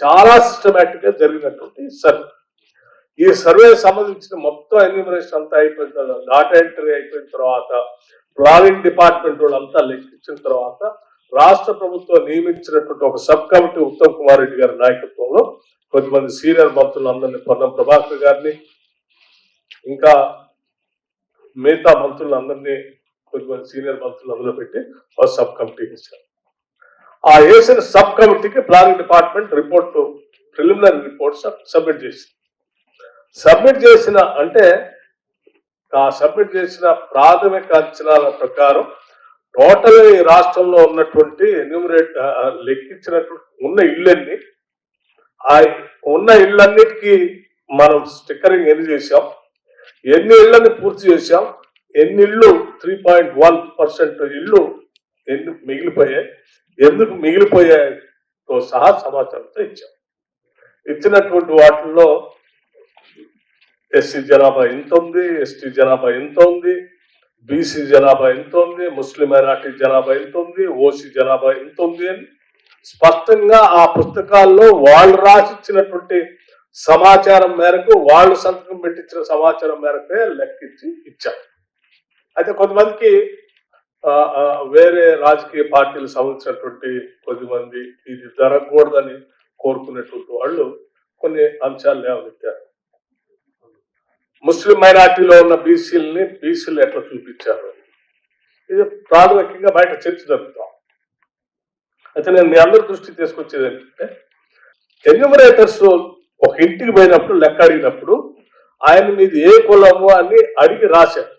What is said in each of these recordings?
చాలా సిస్టమేటిక్గా జరిగినటువంటి సర్వే ఈ సర్వే సంబంధించిన మొత్తం ఎన్యూమరేషన్ అంతా అయిపోయిన తర్వాత డాటా ఎంట్రీ అయిపోయిన తర్వాత ప్లానింగ్ డిపార్ట్మెంట్ వాళ్ళంతా లెక్కించిన తర్వాత రాష్ట్ర ప్రభుత్వం నియమించినటువంటి ఒక సబ్ కమిటీ ఉత్తమ్ కుమార్ రెడ్డి గారి నాయకత్వంలో కొద్దిమంది సీనియర్ మంత్రులు అందరినీ పొన్నం ప్రభాకర్ గారిని ఇంకా మిగతా మంత్రులు అందరినీ కొద్దిమంది సీనియర్ మంత్రులు అందులో పెట్టి ఒక సబ్ కమిటీ ఇచ్చారు. ఆ వేసిన సబ్ కమిటీకి planning department report preliminary report submit చేసింది. సబ్మిట్ చేసిన అంటే ఆ సబ్మిట్ చేసిన ప్రాథమిక అంచనాల ప్రకారం టోటల్ ఈ రాష్ట్రంలో ఉన్నటువంటి ఎన్యూమరేట్ లెక్కించినటువంటి ఉన్న ఇళ్ళన్ని ఆ ఉన్న ఇళ్ళన్నిటికీ మనం స్టిక్కరింగ్ ఎన్ని చేశాం ఎన్ని ఇళ్ళని పూర్తి చేసాం ఎన్ని ఇళ్ళు త్రీ పాయింట్ వన్ పర్సెంట్ ఇళ్ళు ఎన్ని మిగిలిపోయాయి ఎందుకు మిగిలిపోయాయతో సహా సమాచారంతో ఇచ్చాం. ఇచ్చినటువంటి వాటిల్లో ఎస్సీ జనాభా ఎంత ఉంది ఎస్టీ జనాభా ఎంత ఉంది బీసీ జనాభా ఎంత ఉంది ముస్లిం మైనార్టీ జనాభా ఎంత ఉంది ఓసీ జనాభా ఎంత ఉంది అని స్పష్టంగా ఆ పుస్తకాల్లో వాళ్ళు రాసిచ్చినటువంటి సమాచారం మేరకు వాళ్ళు సంతకం పెట్టించిన సమాచారం మేరకే లెక్కించి ఇచ్చారు. అయితే కొంతమందికి వేరే రాజకీయ పార్టీలు సంబంధించినటువంటి కొద్దిమంది ఇది జరగకూడదని కోరుకునేటువంటి వాళ్ళు కొన్ని అంశాలు లేవనెత్తారు. ముస్లిం మైనార్టీలో ఉన్న బీసీలని బీసీలు ఎట్లా చూపించారు? ఇది ప్రాథమికంగా బయట చర్చ జరుపుతాం అయితే నేను మీ అందరి దృష్టి తీసుకొచ్చేది ఏంటంటే ఎన్యూమరేటర్స్ ఒక ఇంటికి పోయినప్పుడు లెక్క అడిగినప్పుడు ఆయన మీది ఏ కులము అని అడిగి రాశారు.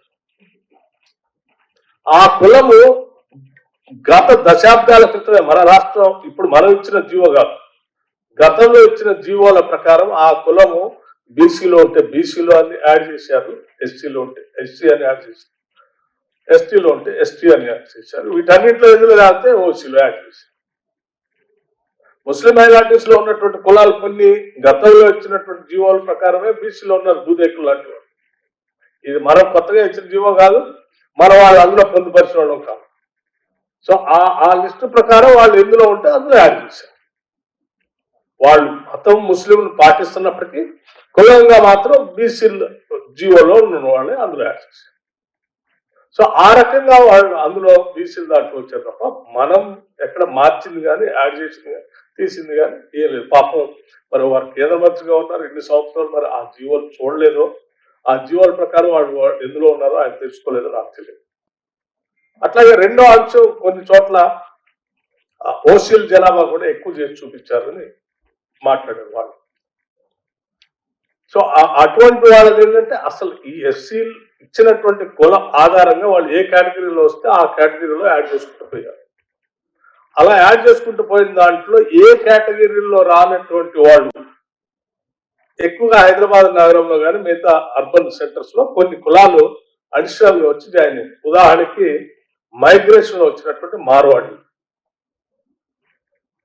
ఆ కులము గత దశాబ్దాల క్రితమే మన రాష్ట్రం ఇప్పుడు మనం ఇచ్చిన జీవో కాదు. గతంలో ఇచ్చిన జీవోల ప్రకారం ఆ కులము బీసీలో ఉంటే బీసీలో అని యాడ్ చేశారు ఎస్సీలో ఉంటే ఎస్సీ అని యాడ్ చేశారు ఎస్టీలో ఉంటే ఎస్టీ అని యాడ్ చేశారు వీటన్నింటిలో ఎందుకు రాస్తే ఓసీలో యాడ్ చేశారు. ముస్లిం మైనార్టీస్లో ఉన్నటువంటి కులాలు కొన్ని గతంలో ఇచ్చినటువంటి జీవోల ప్రకారమే బీసీలో ఉన్నారు దూదేకులు లాంటి వాళ్ళు. ఇది మనం కొత్తగా ఇచ్చిన జీవో కాదు మనం వాళ్ళు అందులో పొందుపరిచిన వాళ్ళం కాదు సో ఆ ఆ లిస్టు ప్రకారం వాళ్ళు ఎందులో ఉంటే అందులో యాడ్ చేశారు. వాళ్ళు మతం ముస్లింలు పాటిస్తున్నప్పటికీ కులంగా మాత్రం బీసీ జీవోలో ఉన్న వాళ్ళే అందులో యాడ్ చేశారు. సో ఆ రకంగా వాళ్ళు అందులో బీసీలు దాంట్లో వచ్చారు తప్ప మనం ఎక్కడ మార్చింది కానీ యాడ్ చేసింది కానీ తీసింది కానీ ఏం లేదు. పాపం మరి వారు కేంద్ర మంత్రిగా ఉన్నారు ఎన్ని సంవత్సరాలు మరి ఆ జీవోలు చూడలేదో. ఆ జీవాల ప్రకారం వాళ్ళు ఎందులో ఉన్నారో ఆయన తెలుసుకోలేదో నాకు తెలియదు. అట్లాగే రెండో అంశం కొన్ని చోట్ల ఓసియల్ జనాభా కూడా ఎక్కువ చేసి చూపించారని మాట్లాడారు వాళ్ళు. సో అటువంటి వాళ్ళది ఏంటంటే అసలు ఈ ఎస్సీలు ఇచ్చినటువంటి కుల ఆధారంగా వాళ్ళు ఏ కేటగిరీలో వస్తే ఆ కేటగిరీలో యాడ్ చేసుకుంటూ పోయారు. అలా యాడ్ చేసుకుంటూ పోయిన దాంట్లో ఏ కేటగిరీలో రానటువంటి వాళ్ళు ఎక్కువగా హైదరాబాద్ నగరంలో కానీ మిగతా అర్బన్ సెంటర్స్లో కొన్ని కులాలు అడిషనల్గా వచ్చి జాయిన్ అయ్యాయి. ఉదాహరణకి మైగ్రేషన్లో వచ్చినటువంటి మార్వాడి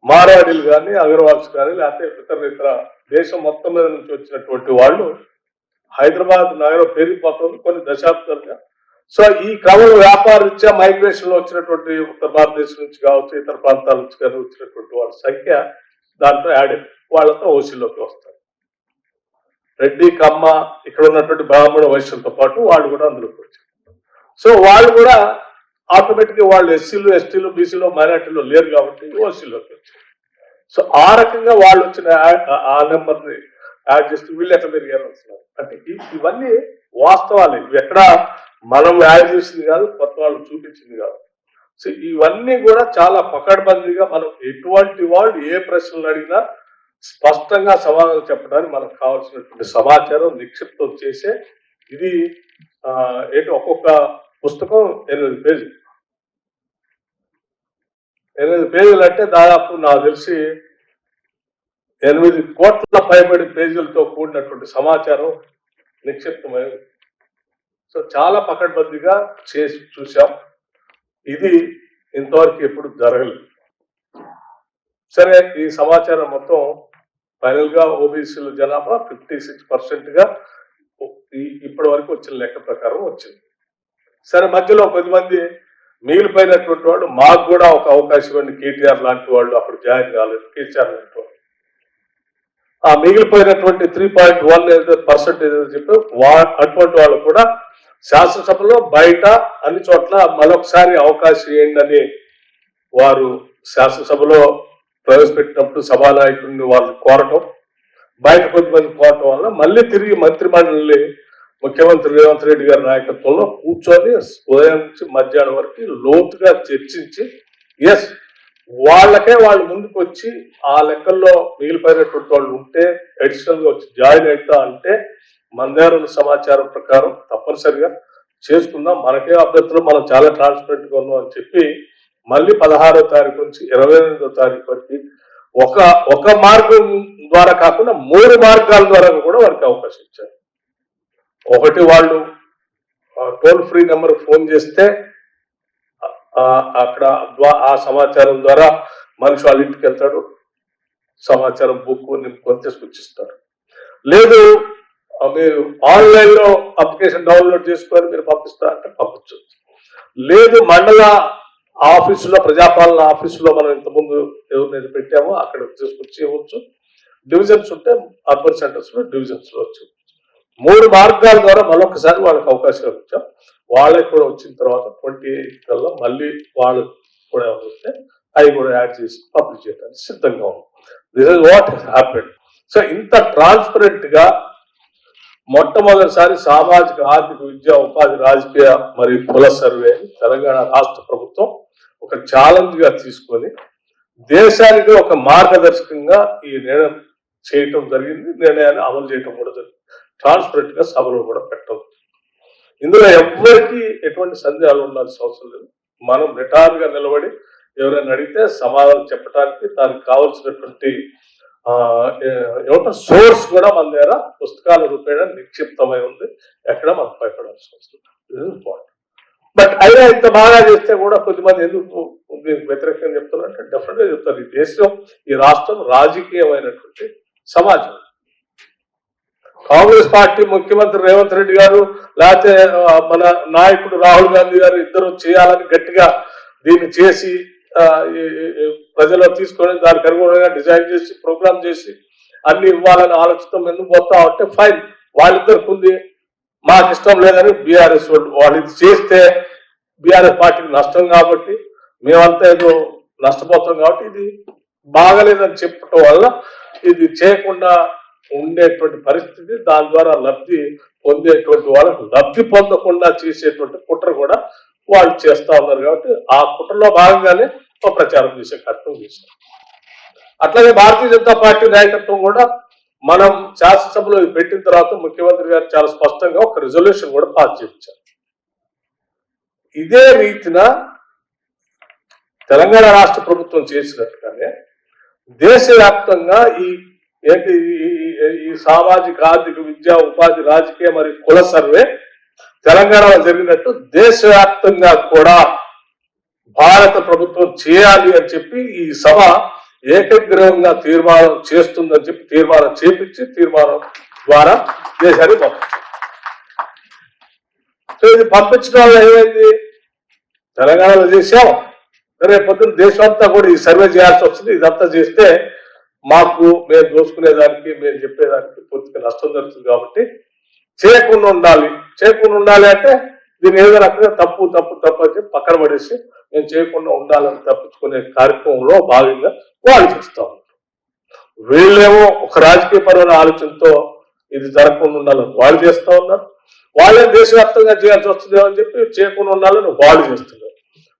మార్వాడీలు కానీ అగర్వాల్స్ కానీ లేకపోతే ఇతర ఇతర దేశం మొత్తం మీద నుంచి వచ్చినటువంటి వాళ్ళు హైదరాబాద్ నగరం పెరిగిపోతుంది కొన్ని దశాబ్దాలుగా. సో ఈ క్రమంలో వ్యాపార రీత్యా మైగ్రేషన్లో వచ్చినటువంటి ఉత్తర భారతదేశం నుంచి కావచ్చు ఇతర ప్రాంతాల నుంచి కానీ వచ్చినటువంటి వాళ్ళ సంఖ్య దాంట్లో యాడ్ వాళ్ళతో ఓసీలోకి వస్తారు. రెడ్డి కమ్మ ఇక్కడ ఉన్నటువంటి బ్రాహ్మణ వైశ్యులతో పాటు వాళ్ళు కూడా అందులోకి వచ్చారు సో వాళ్ళు కూడా ఆటోమేటిక్గా వాళ్ళు ఎస్సీలు ఎస్టీలు బీసీలో మైనార్టీలో లేరు కాబట్టి ఓసీలోకి వచ్చారు. సో ఆ రకంగా వాళ్ళు వచ్చిన ఆ- ఆ యాడ్ చేస్తూ వీళ్ళు ఎక్కడ పెరిగారు అంటున్నారు అంటే ఇవన్నీ వాస్తవాలు. ఇవి ఎక్కడ మనం యాడ్ చేసింది కాదు కొత్త వాళ్ళు చూపించింది కాదు. సో ఇవన్నీ కూడా చాలా పకడ్బందీగా మనం ఎటువంటి వాళ్ళు ఏ ప్రశ్నలు అడిగినా స్పష్టంగా సవాళ్ళు చెప్పడానికి మనకు కావాల్సినటువంటి సమాచారం నిక్షిప్తం చేసే ఇది ఏంటి ఒక్కొక్క పుస్తకం ఎనిమిది పేజీలు. ఎనిమిది పేజీలు అంటే దాదాపు నాకు తెలిసి ఎనిమిది కోట్ల పైబడి పేజీలతో కూడినటువంటి సమాచారం నిక్షిప్తమైనది సో చాలా పకడ్బందీగా చేసి చూసాం ఇది ఇంతవరకు ఎప్పుడు జరగలేదు. సరే ఈ సమాచారం మొత్తం ఫైనల్గా ఓబీసీల జనాభా ఫిఫ్టీ సిక్స్ పర్సెంట్గా ఇప్పటి వరకు వచ్చిన లెక్క ప్రకారం వచ్చింది. సరే మధ్యలో కొద్దిమంది మిగిలిపోయినటువంటి వాళ్ళు మాకు కూడా ఒక అవకాశం ఇవ్వండి కేటీఆర్ లాంటి వాళ్ళు అప్పుడు జాయిన్ కాలేదు కేసీఆర్ లాంటి వాళ్ళు. ఆ మిగిలిపోయినటువంటి త్రీ పాయింట్ వన్ పర్సెంటేజ్ చెప్పి వా అటువంటి వాళ్ళు కూడా శాసనసభలో బయట అన్ని చోట్ల మరొకసారి అవకాశం ఇవ్వండి అని వారు శాసనసభలో ప్రవేశపెట్టినప్పుడు సభానాయకుడిని వాళ్ళు కోరటం బయట కొద్దిమంది కోరటం వల్ల మళ్ళీ తిరిగి మంత్రిమండలి ముఖ్యమంత్రి రేవంత్ రెడ్డి గారి నాయకత్వంలో కూర్చొని ఉదయం నుంచి మధ్యాహ్నం వరకు లోతుగా చర్చించి ఎస్ వాళ్ళకే వాళ్ళు ముందుకు వచ్చి ఆ లెక్కల్లో మిగిలిపోయినటువంటి వాళ్ళు ఉంటే అడిషనల్గా వచ్చి జాయిన్ అవుతా అంటే మన దగ్గర ఉన్న సమాచారం ప్రకారం తప్పనిసరిగా చేసుకుందాం. మనకే అభ్యర్థులు మనం చాలా ట్రాన్స్పరెంట్గా ఉన్నాం అని చెప్పి మళ్ళీ పదహారో తారీఖు నుంచి ఇరవై ఎనిమిదో తారీఖు వరకు ఒక ఒక మార్గం ద్వారా కాకుండా మూడు మార్గాల ద్వారా కూడా వారికి అవకాశం ఇచ్చారు. ఒకటి వాళ్ళు టోల్ ఫ్రీ నెంబర్ ఫోన్ చేస్తే అక్కడ ఆ సమాచారం ద్వారా మనిషి వాళ్ళ ఇంటికి వెళ్తాడు సమాచారం బుక్ నింపుకొని తీసుకొచ్చిస్తారు. లేదు మీరు ఆన్లైన్లో అప్లికేషన్ డౌన్లోడ్ చేసుకొని మీరు పంపిస్తారంటే పంపించవచ్చు లేదు మండల ఆఫీసులో ప్రజాపాలన ఆఫీసులో మనం ఇంతకుముందు ఎవరినైతే పెట్టామో అక్కడ తీసుకొచ్చి ఇవ్వచ్చు డివిజన్స్ ఉంటే అర్బన్ సెంటర్స్లో డివిజన్స్లో వచ్చి మూడు మార్గాల ద్వారా మరొకసారి వాళ్ళకి అవకాశం ఇచ్చాం. వాళ్ళకి కూడా వచ్చిన తర్వాత ట్వంటీ ఎయిట్ కల్లా మళ్ళీ వాళ్ళు కూడా వస్తే అవి కూడా యాడ్ చేసి పబ్లిష్ చేయడానికి సిద్ధంగా ఉంది this is what happen so ఇంత ట్రాన్స్పరెంట్గా మొట్టమొదటిసారి సామాజిక ఆర్థిక విద్య ఉపాధి రాజకీయ మరియు కుల సర్వే తెలంగాణ రాష్ట్ర ప్రభుత్వం ఒక ఛాలెంజ్గా తీసుకొని దేశానికి ఒక మార్గదర్శకంగా ఈ నిర్ణయం చేయటం జరిగింది. నిర్ణయాన్ని అమలు చేయటం కూడా జరిగింది. ట్రాన్స్పరెంట్గా సభలో కూడా పెట్టడం. ఇందులో ఎవ్వరికి ఎటువంటి సందేహాలు ఉండాల్సిన అవసరం లేదు. మనం నిటారుగా నిలబడి ఎవరైనా అడిగితే సమాధానం చెప్పడానికి దానికి కావాల్సినటువంటి ఆ, సోర్స్ కూడా మన దగ్గర పుస్తకాల రూపేణ నిక్షిప్తమై ఉంది. ఎక్కడ మనం భయపడాల్సిన అవసరం ఇంపార్టెంట్ బట్ అయినా ఇంత బాగా చేస్తే కూడా కొద్దిమంది ఎందుకు దీనికి వ్యతిరేకంగా చెప్తున్నారంటే డెఫినెట్గా చెప్తారు. ఈ దేశం ఈ రాష్ట్రం రాజకీయమైనటువంటి సమాజం. కాంగ్రెస్ పార్టీ ముఖ్యమంత్రి రేవంత్ రెడ్డి గారు లేకపోతే మన నాయకుడు రాహుల్ గాంధీ గారు ఇద్దరు చేయాలని గట్టిగా దీన్ని చేసి ప్రజల్లో తీసుకొని దానికి అనుగుణంగా డిజైన్ చేసి ప్రోగ్రామ్ చేసి అన్ని ఇవ్వాలని ఆలోచన ఎందుకు పోతా అంటే ఫైన్. వాళ్ళిద్దరికి ఉంది. మాకు ఇష్టం లేదని బీఆర్ఎస్ వాళ్ళు ఇది చేస్తే బీఆర్ఎస్ పార్టీకి నష్టం కాబట్టి మేమంతా ఏదో నష్టపోతాం కాబట్టి ఇది బాగలేదని చెప్పటం వల్ల ఇది చేయకుండా ఉండేటువంటి పరిస్థితి దాని ద్వారా లబ్ధి పొందేటువంటి వాళ్ళకు లబ్ధి పొందకుండా చేసేటువంటి కుట్ర కూడా వాళ్ళు చేస్తా ఉన్నారు కాబట్టి ఆ కుట్రలో భాగంగానే ప్రచారం చేసే కార్యక్రమం చేశారు. అట్లాగే భారతీయ జనతా పార్టీ నాయకత్వం కూడా మనం శాసనసభలో పెట్టిన తర్వాత ముఖ్యమంత్రి గారు చాలా స్పష్టంగా ఒక రిజల్యూషన్ కూడా పాస్ చేయించారు. ఇదే రీతిన తెలంగాణ రాష్ట్ర ప్రభుత్వం చేసినట్టుగానే దేశవ్యాప్తంగా ఈ ఏంటి ఈ- ఈ- ఈ- ఈ సామాజిక ఆర్థిక విద్యా ఉపాధి రాజకీయ మరియు కుల సర్వే తెలంగాణలో జరిగినట్టు దేశవ్యాప్తంగా కూడా భారత ప్రభుత్వం చేయాలి అని చెప్పి ఈ సభ ఏకగ్రహంగా తీర్మానం చేస్తుందని చెప్పి తీర్మానం చేపించి తీర్మానం ద్వారా దేశానికి పంపించారు సో ఇది పంపించడం వల్ల ఏమైంది? తెలంగాణలో చేసాం రేపు పొద్దున్న దేశం అంతా కూడా ఈ సర్వే చేయాల్సి వస్తుంది. ఇదంతా చేస్తే మాకు మేము దోసుకునేదానికి మేము చెప్పేదానికి పూర్తిగా నష్టం జరుగుతుంది కాబట్టి చేయకుండా ఉండాలి. చేయకుండా ఉండాలి అంటే దీన్ని ఏదో రకంగా తప్పు తప్పు తప్పు అని చెప్పి పక్కన పడేసి నేను చేయకుండా ఉండాలని తప్పించుకునే కార్యక్రమంలో భాగంగా వాళ్ళు చేస్తూ ఉంటారు. వీళ్ళేమో ఒక రాజకీయ పరమైన ఆలోచనతో ఇది జరగకుండా ఉండాలని వాళ్ళు చేస్తూ ఉన్నారు. వాళ్ళే దేశవ్యాప్తంగా చేయాల్సి వస్తుందేమని చెప్పి చేయకుండా ఉండాలని వాళ్ళు చేస్తున్నారు.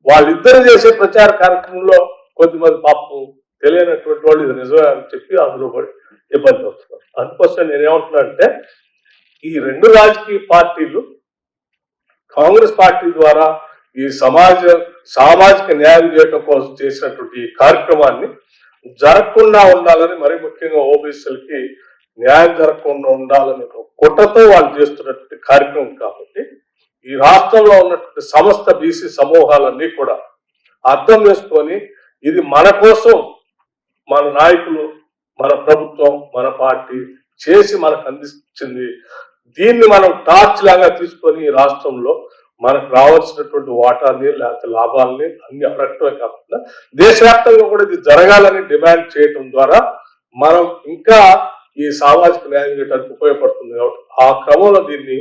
వాళ్ళిద్దరు చేసే ప్రచార కార్యక్రమంలో కొద్దిమంది పాపం తెలియనటువంటి వాళ్ళు ఇది నిజమే అని చెప్పి అందులో పడి ఇబ్బంది అవుతున్నారు అందుకోసం నేనేమంటున్నానంటే ఈ రెండు రాజకీయ పార్టీలు కాంగ్రెస్ పార్టీ ద్వారా ఈ సమాజ సామాజిక న్యాయం చేయడం కోసం చేసినటువంటి ఈ కార్యక్రమాన్ని జరగకుండా ఉండాలని మరి ముఖ్యంగా ఓబీసీలకి న్యాయం జరగకుండా ఉండాలని ఒక కుట్రతో వాళ్ళు చేస్తున్నటువంటి కార్యక్రమం కాబట్టి ఈ రాష్ట్రంలో ఉన్నటువంటి సమస్త బీసీ సమూహాలన్నీ కూడా అర్థం చేసుకొని ఇది మన కోసం మన నాయకులు మన ప్రభుత్వం మన పార్టీ చేసి మనకు అందించింది. దీన్ని మనం టార్చ్ లాగా తీసుకొని రాష్ట్రంలో మనకు రావాల్సినటువంటి వాటాన్ని లేకపోతే లాభాలని అన్ని అడగటమే కాకుండా దేశవ్యాప్తంగా కూడా ఇది జరగాలని డిమాండ్ చేయటం ద్వారా మనం ఇంకా ఈ సామాజిక న్యాయం చేయడానికి ఉపయోగపడుతుంది కాబట్టి ఆ క్రమంలో దీన్ని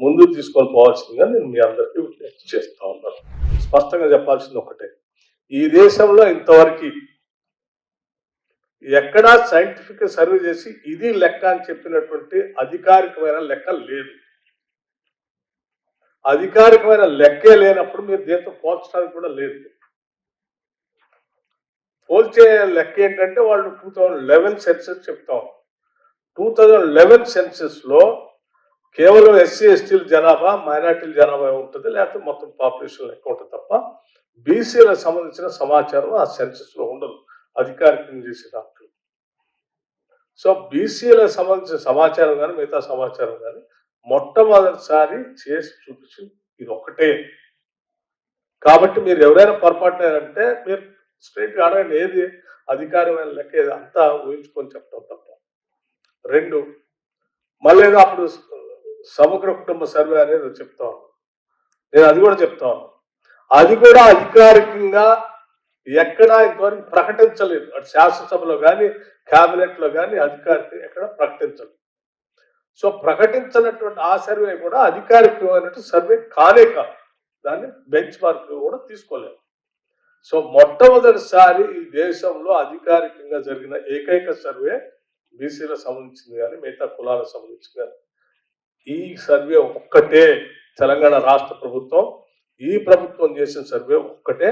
ముందుకు తీసుకొని పోవాల్సిందిగా నేను మీ అందరికీ విజ్ఞప్తి చేస్తా ఉన్నాను. స్పష్టంగా చెప్పాల్సింది ఒకటే. ఈ దేశంలో ఇంతవరకు ఎక్కడా సైంటిఫిక్ సర్వే చేసి ఇది లెక్క అని చెప్పినటువంటి అధికారికమైన లెక్క లేదు. అధికారికమైన లెక్కే లేనప్పుడు మీరు దీంతో పోల్చడానికి కూడా లేదు. పోల్చే లెక్క ఏంటంటే వాళ్ళు టూ థౌజండ్ లెవెన్ సెన్సెస్ చెప్తాం టూ థౌజండ్ లెవెన్ సెన్సెస్లో కేవలం ఎస్సీ ఎస్టీల జనాభా మైనార్టీల జనాభా ఉంటుంది లేకపోతే మొత్తం పాపులేషన్ లెక్క ఉంటుంది తప్ప బీసీలకు సంబంధించిన సమాచారం ఆ సెన్సెస్లో ఉండదు అధికారికంగా చేసే దాంట్లో సో బీసీలకు సంబంధించిన సమాచారం కానీ మిగతా సమాచారం కానీ మొట్టమొదటిసారి చేసి చూపించింది. ఇది ఒక్కటే. కాబట్టి మీరు ఎవరైనా పొరపాటునారంటే మీరు స్ట్రైట్ అడగండి ఏది అధికారమైన లెక్క ఏది అంతా ఊహించుకొని చెప్పడం తప్ప. రెండు మళ్ళీ అప్పుడు సమగ్ర కుటుంబ సర్వే అనేది చెప్తాను నేను అది కూడా చెప్తాను అది కూడా అధికారికంగా ఎక్కడా ఇంతవరకు ప్రకటించలేదు. అటు శాసనసభలో కానీ క్యాబినెట్లో కానీ అధికారికంగా ఎక్కడ ప్రకటించలేదు. సో ప్రకటించినటువంటి ఆ సర్వే కూడా అధికారికమైనటువంటి సర్వే కానే కాదు. దాన్ని బెంచ్ మార్క్ కూడా తీసుకోలేదు. సో మొట్టమొదటిసారి ఈ దేశంలో అధికారికంగా జరిగిన ఏకైక సర్వే బీసీలకు సంబంధించింది కానీ మిగతా కులాలకు సంబంధించింది కానీ. ఈ సర్వే ఒక్కటే తెలంగాణ రాష్ట్ర ప్రభుత్వం ఈ ప్రభుత్వం చేసిన సర్వే ఒక్కటే.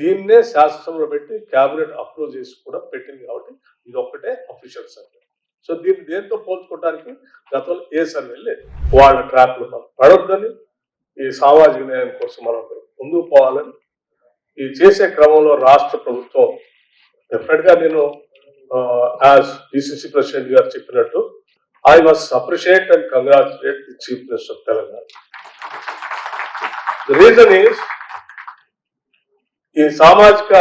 దీన్నే శాసనసభలో పెట్టి క్యాబినెట్ అప్రూవ్ చేసి కూడా పెట్టింది కాబట్టి ఇది ఒక్కటే అఫీషియల్ సర్వే. సో దీన్ని దేంతో పోల్చుకోవడానికి గతంలో ఏ సర్వే లేదు. వాళ్ళ ట్రాప్లు మనం పడొద్దని ఈ సామాజిక న్యాయం కోసం మనం ముందుకు పోవాలని ఈ చేసే క్రమంలో రాష్ట్ర ప్రభుత్వం డెఫినెట్గా నేను యాజ్ డిసిసి ప్రెసిడెంట్ గారు చెప్పినట్టు I was appreciate and congratulate the chief minister of Telangana reason is ఈ సామాజిక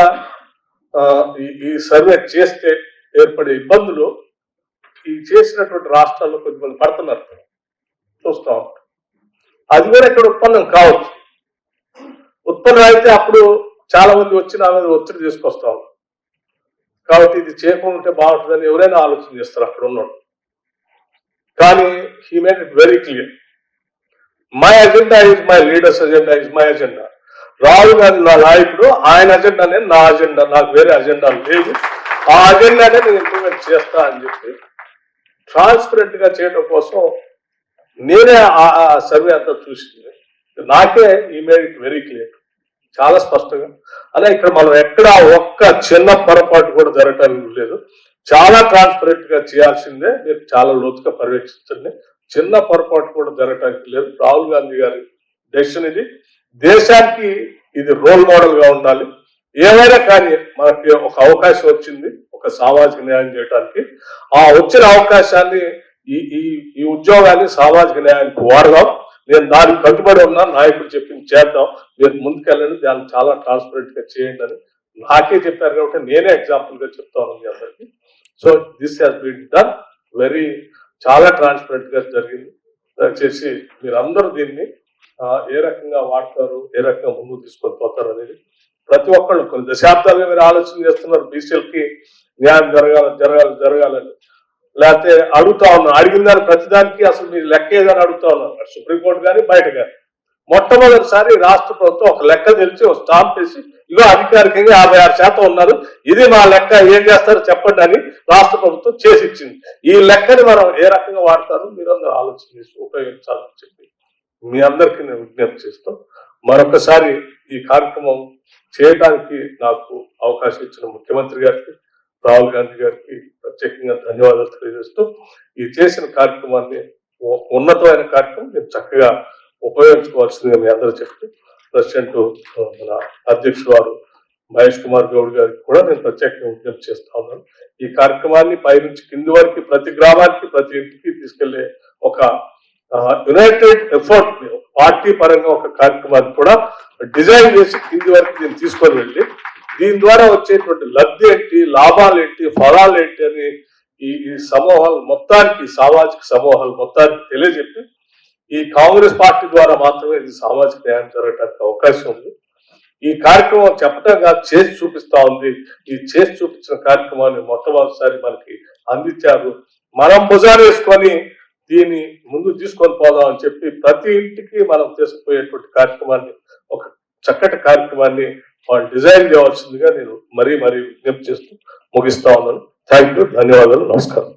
ఈ సర్వే చేస్తే ఏర్పడే ఇబ్బందులు ఈ చేసినటువంటి రాష్ట్రాల్లో కొంతమంది పడుతున్నారు చూస్తా ఉంటాం. అది కూడా ఇక్కడ ఉత్పన్నం కావచ్చు. ఉత్పన్నం అయితే అప్పుడు చాలా మంది వచ్చి నా మీద ఒత్తిడి తీసుకొస్తాం కాబట్టి ఇది చేయకుంటే ఉంటే బాగుంటుందని ఎవరైనా ఆలోచన చేస్తారు అక్కడ ఉన్నాడు కానీ he made it very clear. My agenda is my leader's agenda is my agenda. Rahul Gandhi నా నాయకుడు ఆయన అజెండానే నా అజెండా నాకు వేరే అజెండా లేదు ఆ అజెండానే నేను ఇంప్లిమెంట్ చేస్తా అని చెప్పి ట్రాన్స్పరెంట్గా చేయడం కోసం నేనే ఆ- ఆ సర్వే అంతా చూసింది. నాకే ఈ మేడ్ ఇట్ వెరీ క్లియర్ చాలా స్పష్టంగా. అలా ఇక్కడ మనం ఎక్కడ ఒక్క చిన్న పొరపాటు కూడా జరగటానికి లేదు. చాలా ట్రాన్స్పరెంట్గా చేయాల్సిందే. మీరు చాలా లోతుగా పర్యవేక్షించండి. చిన్న పొరపాటు కూడా జరగటానికి లేదు. రాహుల్ గాంధీ గారి డెసిషన్ ఇది. దేశానికి ఇది రోల్ మోడల్గా ఉండాలి. ఏమైనా కానీ మనకి ఒక అవకాశం వచ్చింది ఒక సామాజిక న్యాయం చేయడానికి ఆ వచ్చిన అవకాశాన్ని ఈ ఈ ఈ ఉద్యోగాన్ని సామాజిక న్యాయానికి వాడదాం. నేను దానికి కట్టుబడి ఉన్నా నాయకుడు చెప్పింది చేద్దాం. మీరు ముందుకెళ్ళండి దాన్ని చాలా ట్రాన్స్పరెంట్గా చేయండి అని నాకే చెప్పారు కాబట్టి నేనే ఎగ్జాంపుల్గా చెప్తాను మీ అందరికి. So this has been done very చాలా ట్రాన్స్పరెంట్గా జరిగింది. దయచేసి మీరందరూ దీన్ని ఏ రకంగా వాడతారు ఏ రకంగా ముందుకు తీసుకొని పోతారు అనేది ప్రతి ఒక్కళ్ళు కొన్ని దశాబ్దాలుగా మీరు ఆలోచన చేస్తున్నారు బీసీలకి న్యాయం జరగాలి జరగాలి జరగాలని. లేకపోతే అడుగుతా ఉన్నాం అడిగిన దాని ప్రతిదానికి అసలు మీరు లెక్క ఏదని అడుగుతా ఉన్నారు. సుప్రీంకోర్టు కానీ బయట కానీ మొట్టమొదటిసారి రాష్ట్ర ప్రభుత్వం ఒక లెక్క తెలిసి ఒక స్టాంప్ వేసి ఇగో అధికారికంగా యాభై ఆరు శాతం ఉన్నారు. ఇది మా లెక్క ఏం చేస్తారో చెప్పండి అని రాష్ట్ర ప్రభుత్వం చేసి ఇచ్చింది. ఈ లెక్కని మనం ఏ రకంగా వాడతారో? మీరందరూ ఆలోచన చేసి ఉపయోగించాలని చెప్పి మీ అందరికీ నేను విజ్ఞప్తి చేస్తూ మరొకసారి ఈ కార్యక్రమం చేయడానికి నాకు అవకాశం ఇచ్చిన ముఖ్యమంత్రి గారికి రాహుల్ గాంధీ గారికి ప్రత్యేకంగా ధన్యవాదాలు తెలియజేస్తూ ఈ చేసిన కార్యక్రమాన్ని ఉన్నతమైన కార్యక్రమం నేను చక్కగా ఉపయోగించుకోవాల్సిందిగా మీ అందరూ చెప్తూ ప్రెసిడెంట్ మన అధ్యక్షుడు వారు మహేష్ కుమార్ గౌడ్ గారికి కూడా నేను ప్రత్యేకంగా విజ్ఞప్తి చేస్తా ఉన్నాను. ఈ కార్యక్రమాన్ని పైనుంచి కింది వరకు ప్రతి గ్రామానికి ప్రతి ఇంటికి తీసుకెళ్ళే ఒక యునైటెడ్ ఎఫర్ట్ పార్టీ పరంగా ఒక కార్యక్రమాన్ని కూడా డిజైన్ చేసి కింది వరకు దీన్ని తీసుకొని వెళ్ళి దీని ద్వారా వచ్చేటువంటి లబ్ధి ఏంటి లాభాలు ఏంటి ఫలాలు ఏంటి అని ఈ సమూహాలు మొత్తానికి సామాజిక సమూహాలు మొత్తానికి తెలియజెప్పి ఈ కాంగ్రెస్ పార్టీ ద్వారా మాత్రమే ఇది సామాజిక న్యాయం జరగడానికి అవకాశం ఉంది. ఈ కార్యక్రమం చెప్పటం కాదు చేసి చూపిస్తా ఉంది. ఈ చేసి చూపించిన కార్యక్రమాన్ని మొట్టమొదటిసారి మనకి అందించారు. మనం భుజానేసుకొని దీన్ని ముందు తీసుకొని పోదాం అని చెప్పి ప్రతి ఇంటికి మనం తీసుకుపోయేటువంటి కార్యక్రమాన్ని ఒక చక్కటి కార్యక్రమాన్ని వాళ్ళు డిజైన్ చేయవలసిందిగా నేను మరీ మరీ విజ్ఞప్తి చేస్తూ ముగిస్తా ఉన్నాను. థ్యాంక్ యూ ధన్యవాదాలు నమస్కారం.